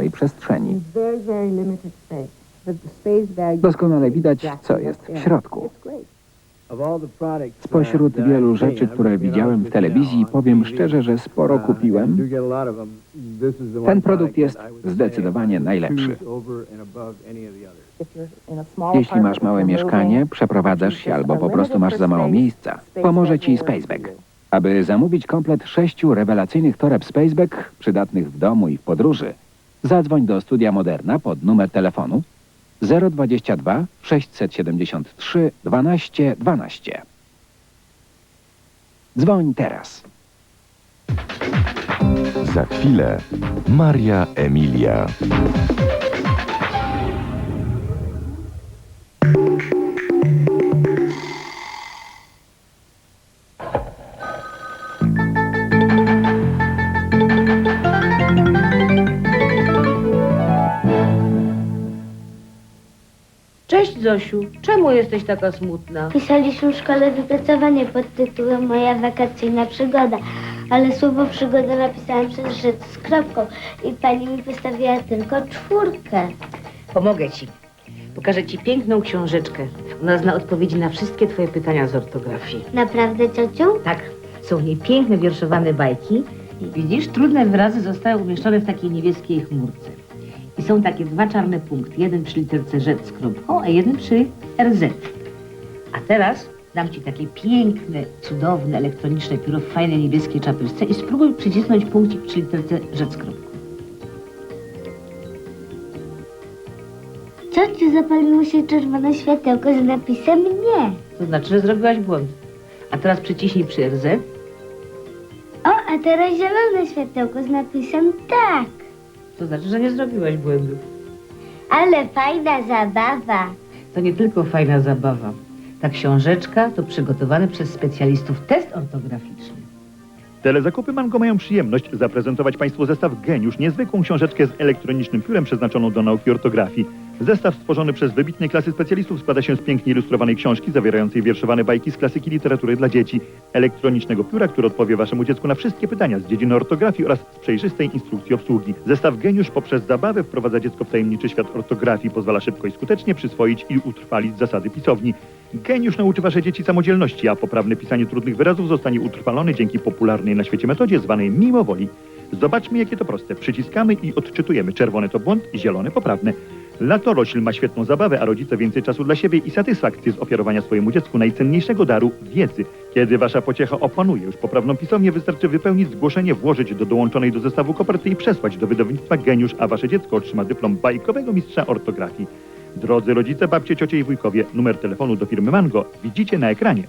małej przestrzeni. Doskonale widać, co jest w środku. Spośród wielu rzeczy, które widziałem w telewizji, powiem szczerze, że sporo kupiłem. Ten produkt jest zdecydowanie najlepszy. Jeśli masz małe mieszkanie, przeprowadzasz się albo po prostu masz za mało miejsca, pomoże Ci Spaceback. Aby zamówić komplet sześciu rewelacyjnych toreb Spaceback, przydatnych w domu i w podróży, zadzwoń do Studia Moderna pod numer telefonu 022 673 12 12. Dzwoń teraz. Za chwilę Maria Emilia. Cześć Zosiu, czemu jesteś taka smutna? Pisaliśmy w szkole wypracowanie pod tytułem Moja wakacyjna przygoda, ale słowo przygoda napisałam przez rzecz z kropką i pani mi wystawiła tylko czwórkę. Pomogę ci. Pokażę ci piękną książeczkę. Ona zna odpowiedzi na wszystkie twoje pytania z ortografii. Naprawdę, ciociu? Tak, są w niej piękne wierszowane bajki. Widzisz, trudne wyrazy zostały umieszczone w takiej niebieskiej chmurce. I są takie dwa czarne punkty. Jeden przy literce Z z kropką, a jeden przy RZ. A teraz dam ci takie piękne, cudowne, elektroniczne pióro w fajnej niebieskiej czapeczce i spróbuj przycisnąć punkcik przy literce Z z kropką. Ciociu, zapaliło się czerwone światełko z napisem nie. To znaczy, że zrobiłaś błąd. A teraz przyciśnij przy RZ. O, a teraz zielone światełko z napisem tak. To znaczy, że nie zrobiłaś błędu. Ale fajna zabawa. To nie tylko fajna zabawa. Ta książeczka to przygotowany przez specjalistów test ortograficzny. Telezakupy Mango mają przyjemność zaprezentować Państwu zestaw Geniusz, niezwykłą książeczkę z elektronicznym piórem przeznaczoną do nauki ortografii. Zestaw stworzony przez wybitnej klasy specjalistów składa się z pięknie ilustrowanej książki zawierającej wierszowane bajki z klasyki literatury dla dzieci, elektronicznego pióra, które odpowie Waszemu dziecku na wszystkie pytania z dziedziny ortografii oraz z przejrzystej instrukcji obsługi. Zestaw Geniusz poprzez zabawę wprowadza dziecko w tajemniczy świat ortografii, pozwala szybko i skutecznie przyswoić i utrwalić zasady pisowni. Geniusz nauczy Wasze dzieci samodzielności, a poprawne pisanie trudnych wyrazów zostanie utrwalone dzięki popularnej na świecie metodzie zwanej mimowoli. Zobaczmy, jakie to proste. Przyciskamy i odczytujemy. Czerwone to błąd, zielone poprawne. Latorośl ma świetną zabawę, a rodzice więcej czasu dla siebie i satysfakcję z ofiarowania swojemu dziecku najcenniejszego daru wiedzy. Kiedy wasza pociecha opanuje już poprawną pisownię, wystarczy wypełnić zgłoszenie, włożyć do dołączonej do zestawu koperty i przesłać do wydawnictwa Geniusz, a wasze dziecko otrzyma dyplom bajkowego mistrza ortografii. Drodzy rodzice, babcie, ciocie i wujkowie, numer telefonu do firmy Mango widzicie na ekranie.